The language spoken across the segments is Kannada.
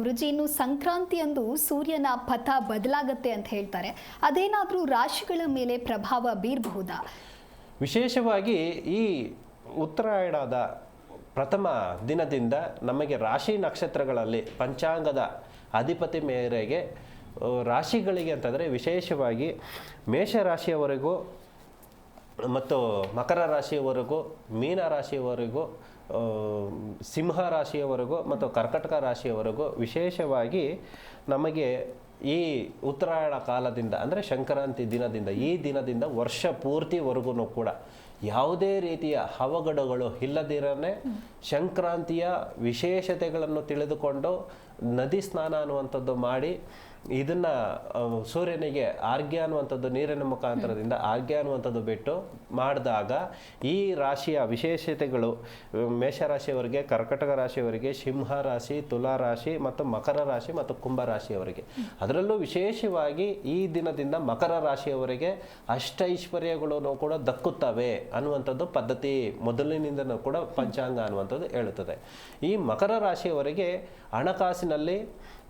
ಗುರುಜಿ ಇನ್ನು ಸಂಕ್ರಾಂತಿ ಅಂದು ಸೂರ್ಯನ ಪಥ ಬದಲಾಗತ್ತೆ ಅಂತ ಹೇಳ್ತಾರೆ. ಅದೇನಾದರೂ ರಾಶಿಗಳ ಮೇಲೆ ಪ್ರಭಾವ ಬೀರಬಹುದಾ? ವಿಶೇಷವಾಗಿ ಈ ಉತ್ತರಾಯಣದ ಪ್ರಥಮ ದಿನದಿಂದ ನಮಗೆ ರಾಶಿ ನಕ್ಷತ್ರಗಳಲ್ಲಿ ಪಂಚಾಂಗದ ಅಧಿಪತಿ ಮೇರೆಗೆ ರಾಶಿಗಳಿಗೆ ಅಂತಂದರೆ ವಿಶೇಷವಾಗಿ ಮೇಷರಾಶಿಯವರೆಗೂ ಮತ್ತು ಮಕರ ರಾಶಿಯವರೆಗೂ ಮೀನ ರಾಶಿಯವರೆಗೂ ಸಿಂಹ ರಾಶಿಯವರೆಗೂ ಮತ್ತು ಕರ್ಕಟಕ ರಾಶಿಯವರೆಗೂ ವಿಶೇಷವಾಗಿ ನಮಗೆ ಈ ಉತ್ತರಾಯಣ ಕಾಲದಿಂದ, ಅಂದರೆ ಸಂಕ್ರಾಂತಿ ದಿನದಿಂದ, ಈ ದಿನದಿಂದ ವರ್ಷ ಪೂರ್ತಿವರೆಗೂ ಕೂಡ ಯಾವುದೇ ರೀತಿಯ ಅವಘಡಗಳು ಇಲ್ಲದಿರನೇ ಸಂಕ್ರಾಂತಿಯ ವಿಶೇಷತೆಗಳನ್ನು ತಿಳಿದುಕೊಂಡು ನದಿ ಸ್ನಾನ ಅನ್ನುವಂಥದ್ದು ಮಾಡಿ ಇದನ್ನ ಸೂರ್ಯನಿಗೆ ಆರ್ಗ್ಯ ಅನ್ನುವಂಥದ್ದು ನೀರಿನ ಮುಖಾಂತರದಿಂದ ಆರ್ಗ್ಯ ಅನ್ನುವಂಥದ್ದು ಬಿಟ್ಟು ಮಾಡಿದಾಗ ಈ ರಾಶಿಯ ವಿಶೇಷತೆಗಳು, ಮೇಷರಾಶಿಯವರಿಗೆ, ಕರ್ಕಟಕ ರಾಶಿಯವರಿಗೆ, ಸಿಂಹ ರಾಶಿ, ತುಲಾ ರಾಶಿ ಮತ್ತು ಮಕರ ರಾಶಿ ಮತ್ತು ಕುಂಭ ರಾಶಿಯವರಿಗೆ. ಅದರಲ್ಲೂ ವಿಶೇಷವಾಗಿ ಈ ದಿನದಿಂದ ಮಕರ ರಾಶಿಯವರಿಗೆ ಅಷ್ಟೈಶ್ವರ್ಯಗಳು ಕೂಡ ದಕ್ಕುತ್ತವೆ. ಅನ್ನುವಂಥದ್ದು ಪದ್ಧತಿ ಮೊದಲಿನಿಂದನೂ ಕೂಡ ಪಂಚಾಂಗ ಅನ್ನುವಂಥದ್ದು ಹೇಳುತ್ತದೆ. ಈ ಮಕರ ರಾಶಿಯವರಿಗೆ ಹಣಕಾಸಿನಲ್ಲಿ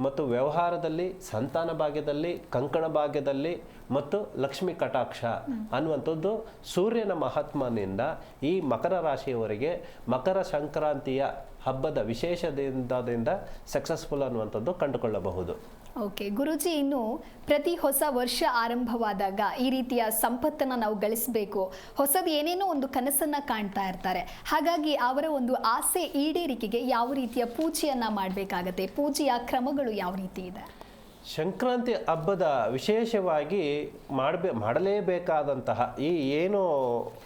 ಮತ್ತು ವ್ಯವಹಾರದಲ್ಲಿ, ಸಂತಾನ ಭಾಗ್ಯದಲ್ಲಿ, ಕಂಕಣ ಭಾಗ್ಯದಲ್ಲಿ ಮತ್ತು ಲಕ್ಷ್ಮಿ ಕಟಾಕ್ಷ ಅನ್ನುವಂಥದ್ದು ಸೂರ್ಯನ ಮಹಾತ್ಮನಿಂದ ಈ ಮಕರ ರಾಶಿಯವರಿಗೆ ಮಕರ ಸಂಕ್ರಾಂತಿಯ ಹಬ್ಬದ ವಿಶೇಷದಿಂದ ಸಕ್ಸಸ್ಫುಲ್ ಅನ್ನುವಂಥದ್ದು ಕಂಡುಕೊಳ್ಳಬಹುದು. ಓಕೆ ಗುರುಜಿ, ಇನ್ನು ಪ್ರತಿ ಹೊಸ ವರ್ಷ ಆರಂಭವಾದಾಗ ಈ ರೀತಿಯ ಸಂಪತ್ತನ್ನು ನಾವು ಗಳಿಸಬೇಕು. ಹೊಸದು ಏನೇನೋ ಒಂದು ಕನಸನ್ನು ಕಾಣ್ತಾ ಇರ್ತಾರೆ. ಹಾಗಾಗಿ ಅವರ ಒಂದು ಆಸೆ ಈಡೇರಿಕೆಗೆ ಯಾವ ರೀತಿಯ ಪೂಜೆಯನ್ನು ಮಾಡಬೇಕಾಗತ್ತೆ? ಪೂಜೆಯ ಕ್ರಮಗಳು ಯಾವ ರೀತಿ ಇದೆ? ಸಂಕ್ರಾಂತಿ ಹಬ್ಬದ ವಿಶೇಷವಾಗಿ ಮಾಡಬೇ, ಮಾಡಲೇಬೇಕಾದಂತಹ ಈ ಏನು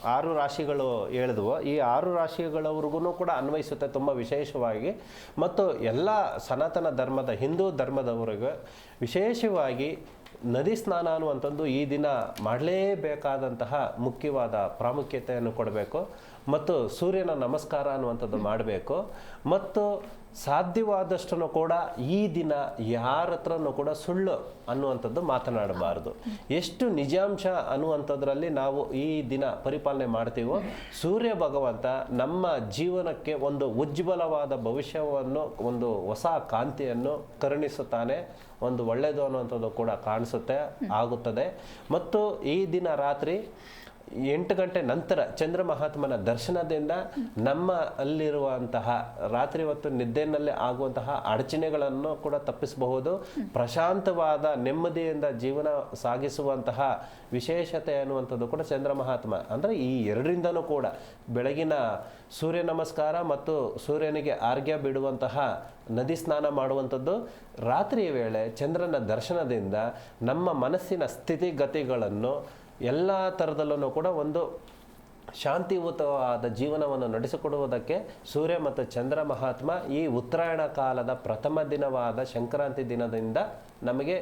ಆರು ರಾಶಿಗಳು ಹೇಳಿದ್ವೋ, ಈ ಆರು ರಾಶಿಗಳವ್ರಿಗೂ ಕೂಡ ಅನ್ವಯಿಸುತ್ತೆ ತುಂಬ ವಿಶೇಷವಾಗಿ. ಮತ್ತು ಎಲ್ಲ ಸನಾತನ ಧರ್ಮದ, ಹಿಂದೂ ಧರ್ಮದವರಿಗೆ ವಿಶೇಷವಾಗಿ ನದಿ ಸ್ನಾನ ಅನ್ನುವಂಥದ್ದು ಈ ದಿನ ಮಾಡಲೇಬೇಕಾದಂತಹ ಮುಖ್ಯವಾದ ಪ್ರಾಮುಖ್ಯತೆಯನ್ನು ಕೊಡಬೇಕು. ಮತ್ತು ಸೂರ್ಯನ ನಮಸ್ಕಾರ ಅನ್ನುವಂಥದ್ದು ಮಾಡಬೇಕು. ಮತ್ತು ಸಾಧ್ಯವಾದಷ್ಟು ಕೂಡ ಈ ದಿನ ಯಾರ ಹತ್ರನೂ ಕೂಡ ಸುಳ್ಳು ಅನ್ನುವಂಥದ್ದು ಮಾತನಾಡಬಾರದು. ಎಷ್ಟು ನಿಜಾಂಶ ಅನ್ನುವಂಥದ್ರಲ್ಲಿ ನಾವು ಈ ದಿನ ಪರಿಪಾಲನೆ ಮಾಡ್ತೀವೋ, ಸೂರ್ಯ ಭಗವಂತ ನಮ್ಮ ಜೀವನಕ್ಕೆ ಒಂದು ಉಜ್ವಲವಾದ ಭವಿಷ್ಯವನ್ನು, ಒಂದು ಹೊಸ ಕಾಂತಿಯನ್ನು ಕರುಣಿಸುತ್ತಾನೆ. ಒಂದು ಒಳ್ಳೆಯದು ಅನ್ನುವಂಥದ್ದು ಕೂಡ ಕಾಣಿಸುತ್ತೆ, ಆಗುತ್ತದೆ. ಮತ್ತು ಈ ದಿನ ರಾತ್ರಿ ಎಂಟು ಗಂಟೆ ನಂತರ ಚಂದ್ರ ಮಹಾತ್ಮನ ದರ್ಶನದಿಂದ ನಮ್ಮ ಅಲ್ಲಿರುವಂತಹ ರಾತ್ರಿ ಹೊತ್ತು ನಿದ್ದೆನಲ್ಲಿ ಆಗುವಂತಹ ಅಡಚಣೆಗಳನ್ನು ಕೂಡ ತಪ್ಪಿಸಬಹುದು. ಪ್ರಶಾಂತವಾದ ನೆಮ್ಮದಿಯಿಂದ ಜೀವನ ಸಾಗಿಸುವಂತಹ ವಿಶೇಷತೆ ಅನ್ನುವಂಥದ್ದು ಕೂಡ ಚಂದ್ರ ಮಹಾತ್ಮ. ಅಂದರೆ ಈ ಎರಡರಿಂದನೂ ಕೂಡ ಬೆಳಗಿನ ಸೂರ್ಯ ನಮಸ್ಕಾರ ಮತ್ತು ಸೂರ್ಯನಿಗೆ ಆರ್ಗ್ಯ ಬಿಡುವಂತಹ ನದಿ ಸ್ನಾನ ಮಾಡುವಂಥದ್ದು. ರಾತ್ರಿಯ ವೇಳೆ ಚಂದ್ರನ ದರ್ಶನದಿಂದ ನಮ್ಮ ಮನಸ್ಸಿನ ಸ್ಥಿತಿಗತಿಗಳನ್ನು ಎಲ್ಲ ಥರದಲ್ಲೂ ಕೂಡ ಒಂದು ಶಾಂತಿಯುತವಾದ ಜೀವನವನ್ನು ನಡೆಸಿಕೊಡುವುದಕ್ಕೆ ಸೂರ್ಯ ಮತ್ತು ಚಂದ್ರ ಮಹಾತ್ಮ ಈ ಉತ್ತರಾಯಣ ಕಾಲದ ಪ್ರಥಮ ದಿನವಾದ ಸಂಕ್ರಾಂತಿ ದಿನದಿಂದ ನಮಗೆ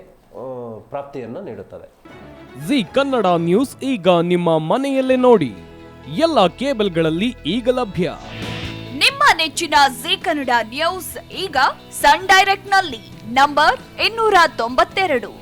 ಪ್ರಾಪ್ತಿಯನ್ನು ನೀಡುತ್ತದೆ. ಜಿ ಕನ್ನಡ ನ್ಯೂಸ್ ಈಗ ನಿಮ್ಮ ಮನೆಯಲ್ಲೇ ನೋಡಿ. ಎಲ್ಲ ಕೇಬಲ್ಗಳಲ್ಲಿ ಈಗ ಲಭ್ಯ. ನಿಮ್ಮ ನೆಚ್ಚಿನ ಜಿ ಕನ್ನಡ ನ್ಯೂಸ್ ಈಗ ಸನ್ ಡೈರೆಕ್ಟ್ನಲ್ಲಿ ನಂಬರ್ ಇನ್ನೂರ ತೊಂಬತ್ತೆರಡು.